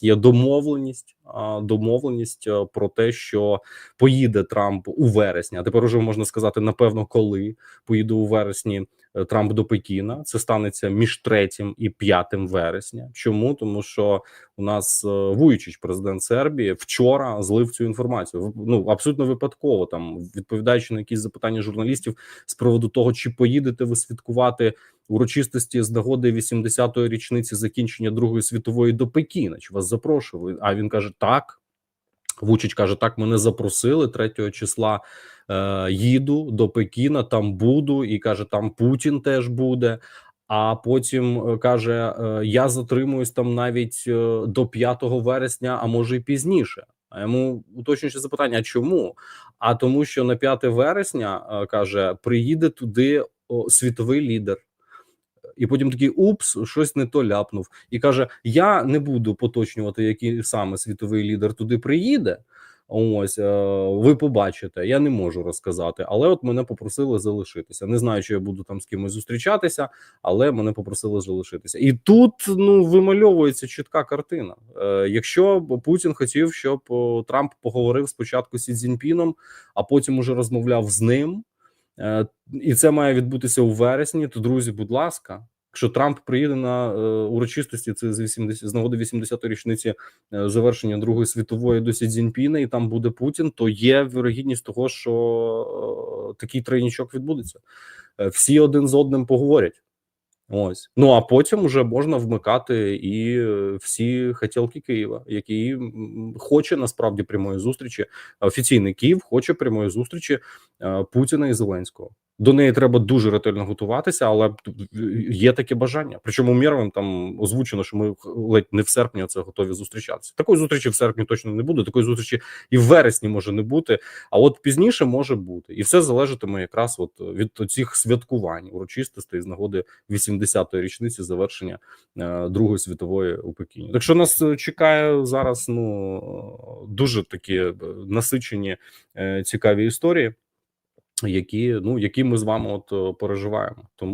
Є домовленість, домовленість е, про те, що поїде Трамп у вересні. А тепер уже можна сказати, напевно, коли поїде у вересні е, Трамп до Пекіна. Це станеться між 3 і 5 вересня. Чому тому, що у нас е, Вуйчич, президент Сербії, вчора злив цю інформацію. Ну абсолютно випадково, там відповідаючи на якісь запитання журналістів з приводу того, чи поїдете ви святкувати урочистості з нагоди 80-ї річниці закінчення Другої світової до Пекіна. Чи вас запрошували? А він каже: так. Вучич каже: так, мене запросили 3 числа. Е, їду до Пекіна, там буду, і каже, там Путін теж буде. А потім е, каже: е, Я затримуюсь там навіть е, до 5 вересня, а може і пізніше. А йому уточнюючи запитання: а чому? А тому, що на 5 вересня каже, приїде туди світовий лідер. І потім такий упс, щось не то ляпнув, і каже: Я не буду поточнювати, який саме світовий лідер туди приїде. Ось е, ви побачите, я не можу розказати, але от мене попросили залишитися. Не знаю, чи я буду там з кимось зустрічатися, але мене попросили залишитися. І тут ну вимальовується чітка картина. Е, якщо Путін хотів, щоб Трамп поговорив спочатку з Сі Цзіньпіном, а потім уже розмовляв з ним. Е, і це має відбутися у вересні. То друзі, будь ласка, якщо Трамп приїде на е, урочистості, це з 80, з нагоди 80-ї річниці е, завершення Другої світової до Сі і там буде Путін, то є вірогідність того, що е, такий тройнічок відбудеться. Всі один з одним поговорять. Ось ну а потім вже можна вмикати і всі хотілки Києва, які хоче насправді прямої зустрічі. Офіційний Київ хоче прямої зустрічі е, Путіна і Зеленського. До неї треба дуже ретельно готуватися, але є таке бажання. Причому Мєровим там озвучено, що ми ледь не в серпні це готові зустрічатися. Такої зустрічі в серпні точно не буде. Такої зустрічі і в вересні може не бути. А от пізніше може бути, і все залежатиме якраз от від цих святкувань урочистостей з нагоди 80-ї річниці завершення е, Другої світової у Пекіні. Так що нас е, чекає зараз ну дуже такі е, насичені е, цікаві історії, які ну які ми з вами от е, переживаємо. Тому.